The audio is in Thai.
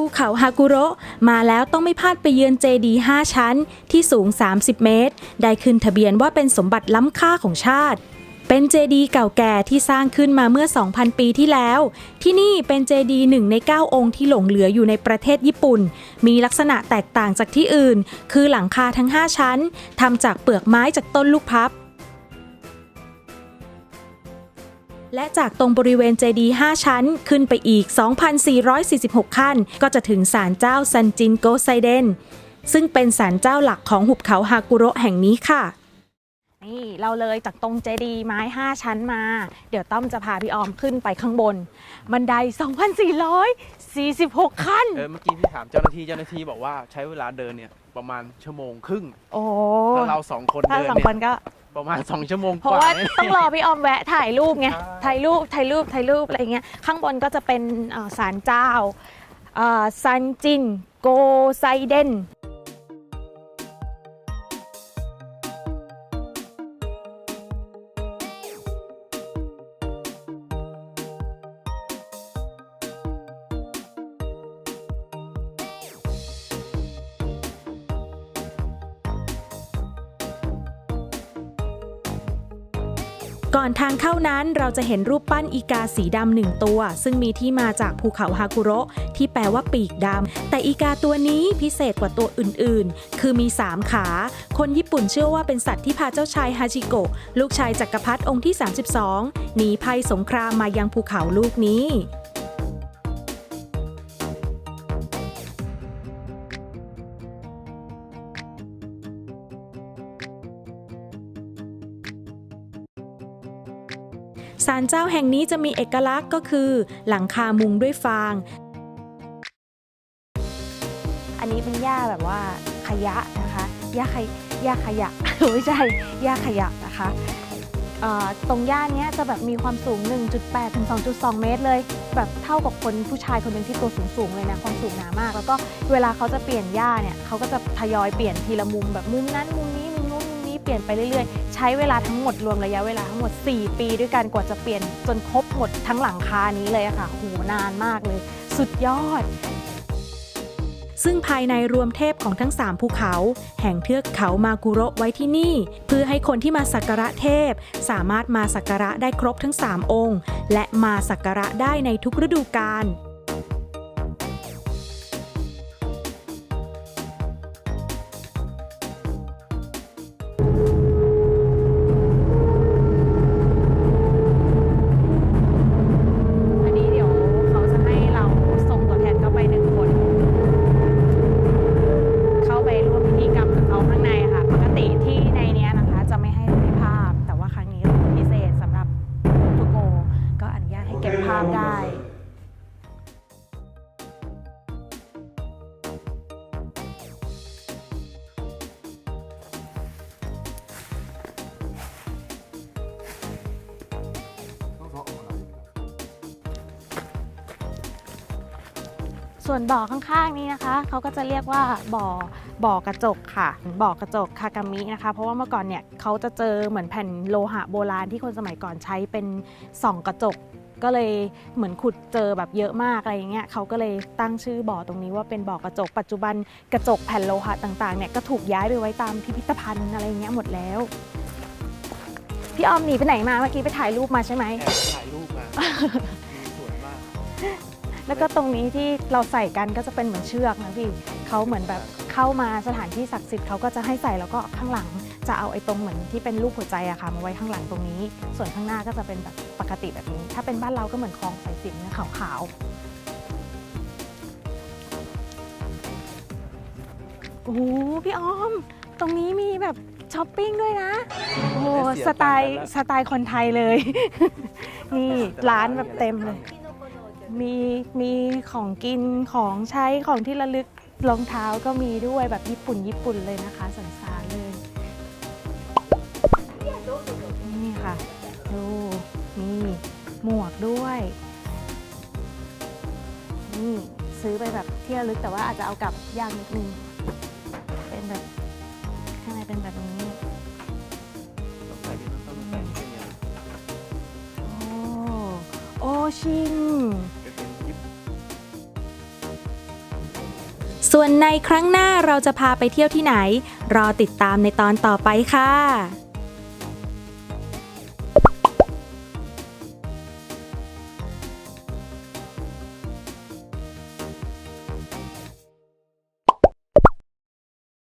ภูเขาฮากุโระมาแล้วต้องไม่พลาดไปเยือนเจดีย์5ชั้น ที่สูง 30 เมตร ได้ขึ้นทะเบียนว่าเป็นสมบัติล้ำค่าของชาติ เป็นเจดีย์เก่าแก่ที่สร้างขึ้นมาเมื่อ 2,000 ปีที่แล้ว ที่นี่เป็นเจดีย์หนึ่งใน 9 องค์ที่หลงเหลืออยู่ในประเทศญี่ปุ่น มีลักษณะแตกต่างจากที่อื่น คือหลังคาทั้ง 5 ชั้นทำจากเปลือกไม้จากต้นลูกพับ และจากตรงบริเวณเจดีย์5ชั้นขึ้นไปอีก 2,446 ขั้น ก็จะถึงศาลเจ้าซันจินโกไซเดน ซึ่งเป็นศาลเจ้าหลักของหุบเขาฮากุโระแห่งนี้ค่ะนี่เราเลยจากตรงเจดีย์ไม้ 5 ชั้นมา เดี๋ยวต้อมจะพาพี่ออมขึ้นไปข้างบน บันได 2,446 ขั้น เออเมื่อกี้พี่ถามเจ้าหน้าที่เจ้าหน้าที่บอกว่าใช้เวลาเดินเนี่ยประมาณชั่วโมงครึ่ง โอ้ถ้าเราสองคนถ้าเดินสองเนี่คนยก็ ประมาณสองชั่วโมงเพกราะว่าว่าเนี่ย ต้องรอพี่ออมแวะถ่ายรูปไง ใช่ ถ่ายรูป ถ่ายรูป ถ่ายรูปอะไรเงี้ย ข้างบนก็จะเป็นเอ่อศาลเจ้าซันจิน โกไซเดน ก่อนทางเข้านั้นเราจะเห็นรูปปั้นอีกาสีดำหนึ่งตัว ซึ่งมีที่มาจากภูเขาฮากุโระที่แปลว่าปีกดำแต่อีกาตัวนี้พิเศษกว่าตัวอื่นๆ คือมี 3 ขา คนญี่ปุ่นเชื่อว่าเป็นสัตว์ที่พาเจ้าชายฮาจิโกะลูกชายจักรพรรดิองค์ที่ 32 หนีภัยสงครามมายังภูเขาลูกนี้ ศาลเจ้าแห่งนี้จะมีเอกลักษณ์ก็คือ หลังคามุงด้วยฟาง อันนี้เป็นหญ้าแบบว่าขยะนะคะหญ้าขยหญ้าขยะ ไม่ใช่หญ้าขยะนะคะตรงหญ้าเนี้จะแบบมีความสูง 1.8 ถึง 2.2 เมตรเลย แบบเท่ากับคนผู้ชายคนหนึ่งที่ตัวสูงๆเลยนะ ความสูงหนามาก แล้วก็เวลาเขาจะเปลี่ยนหญ้าเนี่ยเขาก็จะทยอยเปลี่ยนทีละมุมแบบมุมนั้นมุมนี้ ลี่ยนไปเรื่อยๆ ใช้เวลาทั้งหมดรวมระยะเวลาทั้งหมด 4 ปีด้วยกันกว่าจะเปลี่ยนจนครบหมดทั้งหลังคานี้เลยค่ะโหนานมากเลย สุดยอด ซึ่งภายในรวมเทพของทั้ง 3 ภูเขา แห่งเทือกเขามากุโระไว้ที่นี่ เพื่อให้คนที่มาสักการะเทพ สามารถมาสักการะได้ครบทั้ง 3 องค์ และมาสักการะได้ในทุกฤดูกาลาพได้ส่วนบ่อข้างๆนี้นะคะเขาก็จะเรียกว่าบ่อบ่อกระจกค่ะบ่อกระจกคากามินะคะ เพราะว่าเมื่อก่อนเนี่ยเขาจะเจอเหมือนแผ่นโลหะโบราณที่คนสมัยก่อนใช้เป็นส่องกระจก ก็เลยเหมือนขุดเจอแบบเยอะมากอะไรอย่างเงี้ยเขาก็เลยตั้งชื่อบ่อตรงนี้ว่าเป็นบ่อกระจก ปัจจุบันกระจกแผ่นโลหะต่างๆเนี่ยก็ถูกย้ายไปไว้ตามพิพิธภัณฑ์อะไรอย่างเงี้ยหมดแล้ว พี่ออมหนีไปไหนมาเมื่อกี้ไปถ่ายรูปมาใช่ไหม แอบถ่ายรูปมา สวยมาก แล้วก็ตรงนี้ที่เราใส่กันก็จะเป็นเหมือนเชือกนะพี่เขาเหมือนแบบ เข้ามาสถานที่ศักดิ์สิทธิ์เขาก็จะให้ใส่แล้วก็ข้างหลังจะเอาไอ้ตรงเหมือนที่เป็นรูปหัวใจอะค่ะมาไว้ข้างหลังตรงนี้ ส่วนข้างหน้าก็จะเป็นแบบปกติแบบนี้ ถ้าเป็นบ้านเราก็เหมือนคลองสายสิญจนนะขาวๆโอ้โหพี่ออม ตรงนี้มีแบบช้อปปิ้งด้วยนะโอ้โหสไตล์สไตล์คนไทยเลย นี่ร้านแบบเต็มเลย มีมีของกินของใช้ของที่ระลึก รองเท้าก็มีด้วยแบบญี่ปุ่นญี่ปุ่นเลยนะคะสันสานเลย นี่ค่ะ ดูมีหมวกด้วยนี่ซื้อไปแบบที่ระลึกแต่ว่าอาจจะเอากลับยากนิดนึง เป็นแบบข้างในเป็นแบบนี้ต้องใส่ที่ต้องใส่ที่เป็นอย่างโอ้โอชิน ส่วนในครั้งหน้าเราจะพาไปเที่ยวที่ไหน รอติดตามในตอนต่อไปค่ะ